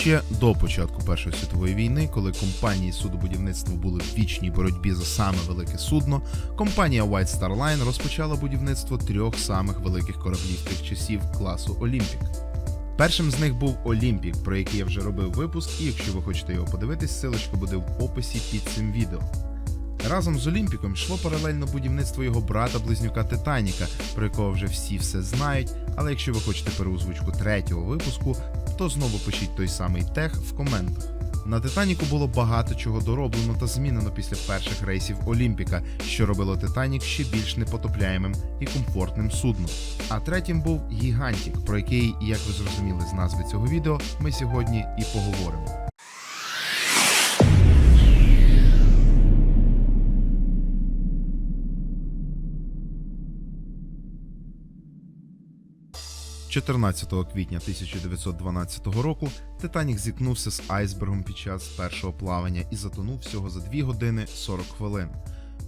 Ще до початку Першої світової війни, коли компанії судобудівництва були в вічній боротьбі за саме велике судно, компанія White Star Line розпочала будівництво трьох самих великих кораблів тих часів класу Олімпік. Першим з них був Олімпік, про який я вже робив випуск, і якщо ви хочете його подивитись, силочка буде в описі під цим відео. Разом з Олімпіком йшло паралельно будівництво його брата-близнюка Титаніка, про якого вже всі все знають. Але якщо ви хочете переозвучку третього випуску, то знову пишіть той самий тех в коментах. На Титаніку було багато чого дороблено та змінено після перших рейсів Олімпіка, що робило Титанік ще більш непотопляємим і комфортним судном. А третім був Гігантік, про який, як ви зрозуміли з назви цього відео, ми сьогодні і поговоримо. – 14 квітня 1912 року Титанік зіткнувся з айсбергом під час першого плавання і затонув всього за 2 години 40 хвилин.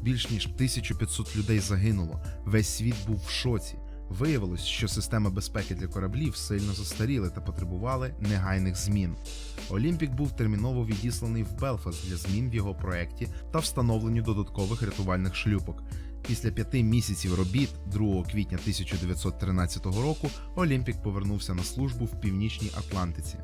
Більш ніж 1500 людей загинуло. Весь світ був в шоці. Виявилось, що системи безпеки для кораблів сильно застаріли та потребували негайних змін. Олімпік був терміново відісланий в Белфаст для змін в його проекті та встановленню додаткових рятувальних шлюпок. Після п'яти місяців робіт, 2 квітня 1913 року, Олімпік повернувся на службу в північній Атлантиці.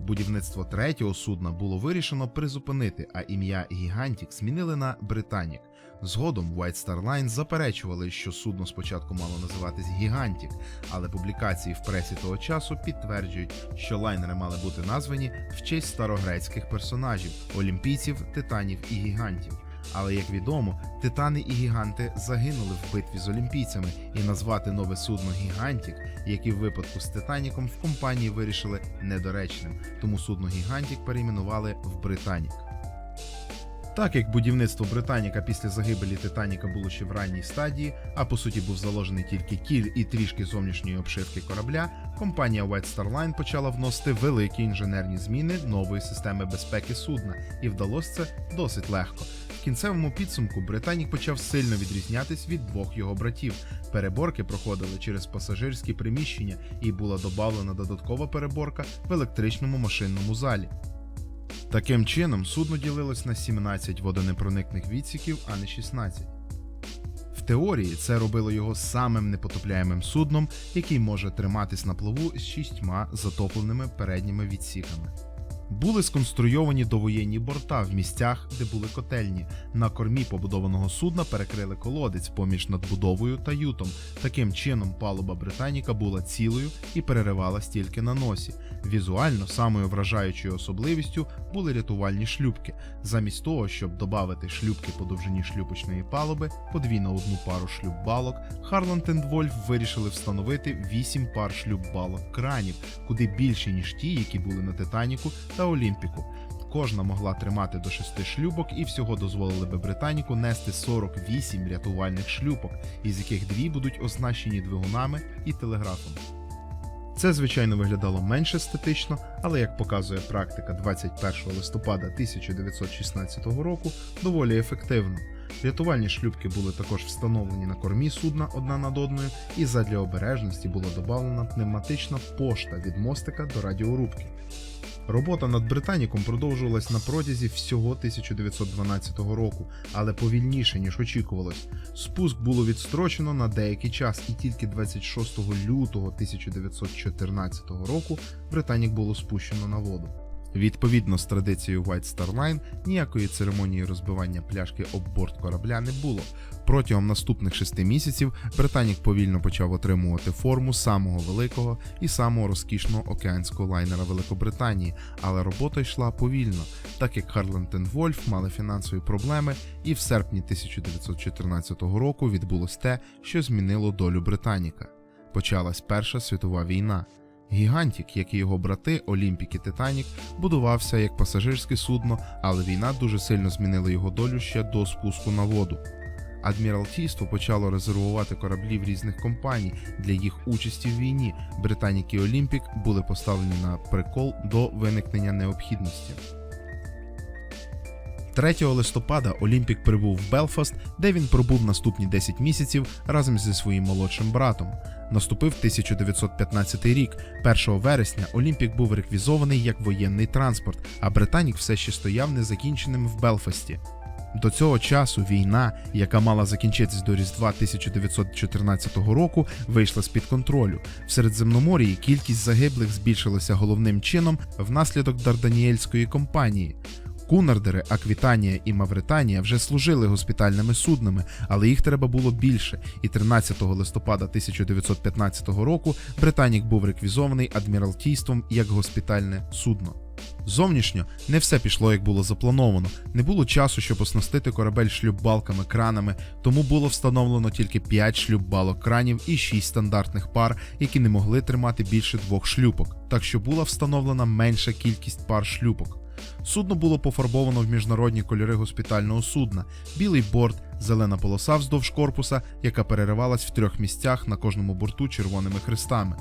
Будівництво третього судна було вирішено призупинити, а ім'я Гігантік змінили на Британік. Згодом White Star Line заперечували, що судно спочатку мало називатись Гігантік, але публікації в пресі того часу підтверджують, що лайнери мали бути названі в честь старогрецьких персонажів олімпійців, титанів і гігантів. Але як відомо, титани і гіганти загинули в битві з олімпійцями, і назвати нове судно Гігантік, як і в випадку з Титаніком, в компанії вирішили недоречним, тому судно Гігантік перейменували в Британік. Так як будівництво Британіка після загибелі Титаніка було ще в ранній стадії, а по суті був заложений тільки кіль і трішки зовнішньої обшивки корабля, компанія White Star Line почала вносити великі інженерні зміни нової системи безпеки судна, і вдалося це досить легко. Кінцевому підсумку Британік почав сильно відрізнятись від двох його братів. Переборки проходили через пасажирські приміщення, і була додавлена додаткова переборка в електричному машинному залі. Таким чином, судно ділилось на 17 водонепроникних відсіків, а не 16. В теорії це робило його самим непотопляємим судном, який може триматись на плаву з шістьма затопленими передніми відсіками. Були сконструйовані довоєнні борта в місцях, де були котельні. На кормі побудованого судна перекрили колодець поміж надбудовою та ютом. Таким чином, палуба Британіка була цілою і переривалась тільки на носі. Візуально самою вражаючою особливістю були рятувальні шлюпки. Замість того, щоб додати шлюпки по довжині шлюпочної палуби, подвійно одну пару шлюб-балок, Харланд Вольф вирішили встановити 8 пар шлюб-балок кранів, куди більше ніж ті, які були на Титаніку та Олімпіку. Кожна могла тримати до 6 шлюбок і всього дозволили би Британіку нести 48 рятувальних шлюпок, із яких дві будуть оснащені двигунами і телеграфом. Це, звичайно, виглядало менш естетично, але як показує практика 21 листопада 1916 року, доволі ефективно. Рятувальні шлюпки були також встановлені на кормі судна одна над одною, і задля обережності була додана пневматична пошта від мостика до радіорубки. Робота над Британіком продовжувалась на протязі всього 1912 року, але повільніше ніж очікувалось. Спуск було відстрочено на деякий час, і тільки 26 лютого 1914 року Британік було спущено на воду. Відповідно з традицією White Star Line, ніякої церемонії розбивання пляшки об борт корабля не було. Протягом наступних шести місяців Британік повільно почав отримувати форму самого великого і самого розкішного океанського лайнера Великобританії, але робота йшла повільно, так як Harland Вольф мали фінансові проблеми, і в серпні 1914 року відбулось те, що змінило долю Британіка. Почалась Перша світова війна. Гігантік, як і його брати Олімпік і Титанік, будувався як пасажирське судно, але війна дуже сильно змінила його долю ще до спуску на воду. Адміралтійство почало резервувати кораблі в різних компаній для їх участі в війні. Британік і Олімпік були поставлені на прикол до виникнення необхідності. 3 листопада Олімпік прибув в Белфаст, де він пробув наступні 10 місяців разом зі своїм молодшим братом. Наступив 1915 рік. 1 вересня Олімпік був реквізований як воєнний транспорт, а Британік все ще стояв незакінченим в Белфасті. До цього часу війна, яка мала закінчитись до Різдва 1914 року, вийшла з-під контролю. В Середземномор'ї кількість загиблих збільшилася головним чином внаслідок Дарданіельської кампанії. Кунардери, Аквітанія і Мавританія вже служили госпітальними суднами, але їх треба було більше. І 13 листопада 1915 року Британік був реквізований адміралтійством як госпітальне судно. Зовнішньо не все пішло як було заплановано. Не було часу, щоб оснастити корабель шлюббалками кранами, тому було встановлено тільки 5 шлюббалок кранів і 6 стандартних пар, які не могли тримати більше двох шлюпок, так що була встановлена менша кількість пар шлюпок. Судно було пофарбовано в міжнародні кольори госпітального судна: білий борт, зелена полоса вздовж корпуса, яка переривалась в трьох місцях на кожному борту червоними хрестами.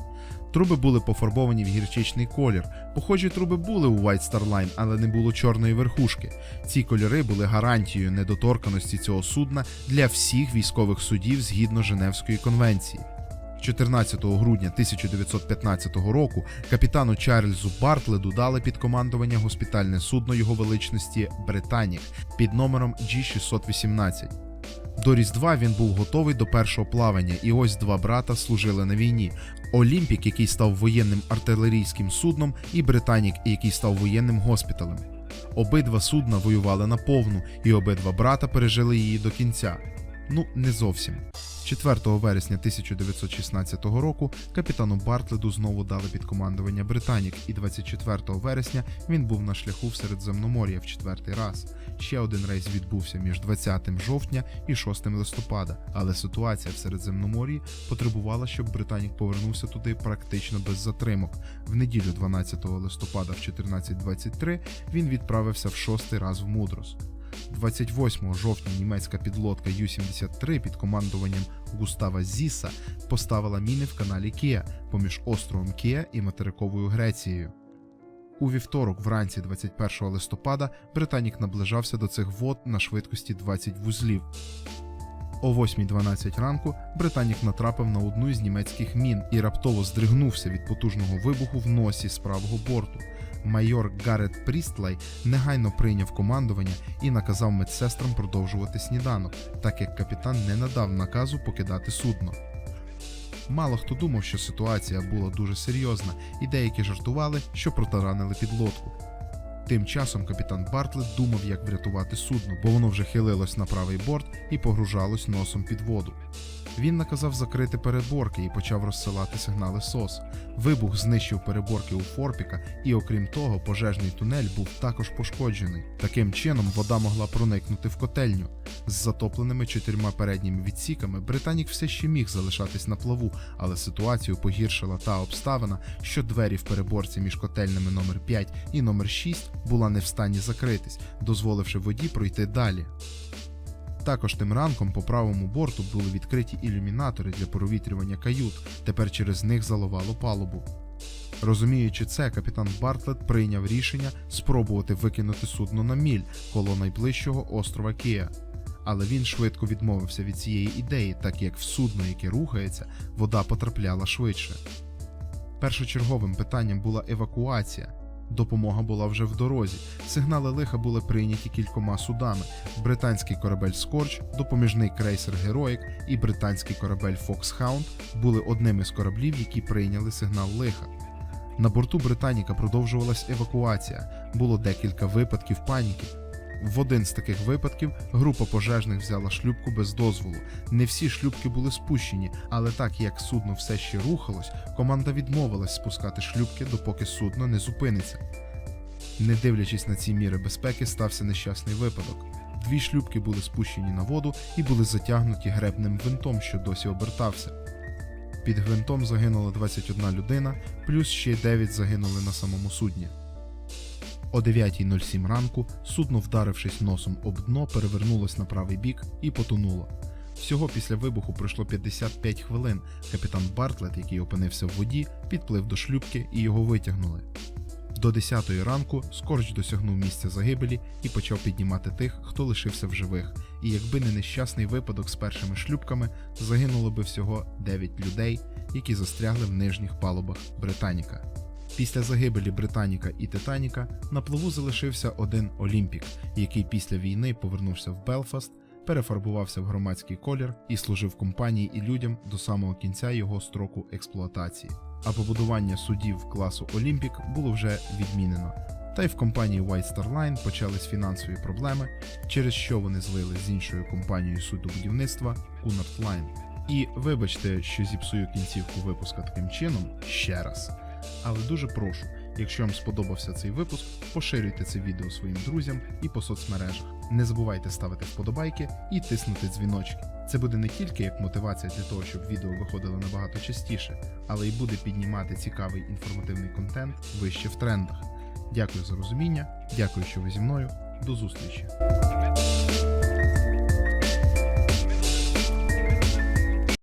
Труби були пофарбовані в гірчичний колір. Похожі труби були у White Star Line, але не було чорної верхушки. Ці кольори були гарантією недоторканості цього судна для всіх військових судів згідно Женевської конвенції. 14 грудня 1915 року капітану Чарльзу Бартледу дали під командування госпітальне судно його величності Британік під номером G618. До Різдва він був готовий до першого плавання, і ось два брата служили на війні: Олімпік, який став воєнним артилерійським судном, і Британік, який став воєнним госпіталем. Обидва судна воювали на повну, і обидва брата пережили її до кінця. Ну, не зовсім. 4 вересня 1916 року капітану Бартледу знову дали під командування Британік, і 24 вересня він був на шляху в Середземномор'я в четвертий раз. Ще один рейс відбувся між 20 жовтня і 6 листопада, але ситуація в Середземномор'ї потребувала, щоб Британік повернувся туди практично без затримок. В неділю 12 листопада в 14.23 він відправився в шостий раз в Мудрос. 28 жовтня німецька підлодка Ю-73 під командуванням Густава Зіса поставила міни в каналі Кія поміж островом Кія і материковою Грецією. У вівторок, вранці 21 листопада, Британік наближався до цих вод на швидкості 20 вузлів. О 8.12 ранку Британік натрапив на одну із німецьких мін і раптово здригнувся від потужного вибуху в носі з правого борту. Майор Гарет Прістлай негайно прийняв командування і наказав медсестрам продовжувати сніданок, так як капітан не надав наказу покидати судно. Мало хто думав, що ситуація була дуже серйозна, і деякі жартували, що протаранили підлодку. Тим часом капітан Бартлет думав, як врятувати судно, бо воно вже хилилось на правий борт і погружалось носом під воду. Він наказав закрити переборки і почав розсилати сигнали СОС. Вибух знищив переборки у Форпіка, і окрім того, пожежний тунель був також пошкоджений. Таким чином, вода могла проникнути в котельню. З затопленими чотирма передніми відсіками Британік все ще міг залишатись на плаву, але ситуацію погіршила та обставина, що двері в переборці між котельнями номер 5 і номер 6 була не в стані закритись, дозволивши воді пройти далі. Також тим ранком по правому борту були відкриті ілюмінатори для провітрювання кают, тепер через них заливало палубу. Розуміючи це, капітан Бартлет прийняв рішення спробувати викинути судно на міль коло найближчого острова Кія. Але він швидко відмовився від цієї ідеї, так як в судно, яке рухається, вода потрапляла швидше. Першочерговим питанням була евакуація. Допомога була вже в дорозі. Сигнали лиха були прийняті кількома судами: британський корабель Скорч, допоміжний крейсер Героїк і британський корабель Фоксхаунд були одними з кораблів, які прийняли сигнал лиха. На борту Британіка продовжувалась евакуація. Було декілька випадків паніки. В один з таких випадків група пожежних взяла шлюпку без дозволу. Не всі шлюпки були спущені, але так як судно все ще рухалось, команда відмовилась спускати шлюпки, допоки судно не зупиниться. Не дивлячись на ці міри безпеки, стався нещасний випадок. Дві шлюпки були спущені на воду і були затягнуті гребним гвинтом, що досі обертався. Під гвинтом загинула 21 людина, плюс ще 9 загинули на самому судні. О 9.07 ранку судно, вдарившись носом об дно, перевернулось на правий бік і потонуло. Всього після вибуху пройшло 55 хвилин. Капітан Бартлет, який опинився в воді, підплив до шлюпки і його витягнули. До 10 ранку Скорч досягнув місця загибелі і почав піднімати тих, хто лишився в живих. І якби не нещасний випадок з першими шлюпками, загинуло би всього 9 людей, які застрягли в нижніх палубах Британіка. Після загибелі Британіка і Титаніка на плаву залишився один Олімпік, який після війни повернувся в Белфаст, перефарбувався в громадський колір і служив компанії і людям до самого кінця його строку експлуатації. А побудування судів класу Олімпік було вже відмінено. Та й в компанії White Star Line почались фінансові проблеми, через що вони злили з іншою компанією суднобудівництва Cunard Line. І вибачте, що зіпсую кінцівку випуска таким чином ще раз. Але дуже прошу, якщо вам сподобався цей випуск, поширюйте це відео своїм друзям і по соцмережах. Не забувайте ставити вподобайки і тиснути дзвіночки. Це буде не тільки як мотивація для того, щоб відео виходило набагато частіше, але й буде піднімати цікавий інформативний контент вище в трендах. Дякую за розуміння, дякую, що ви зі мною. До зустрічі!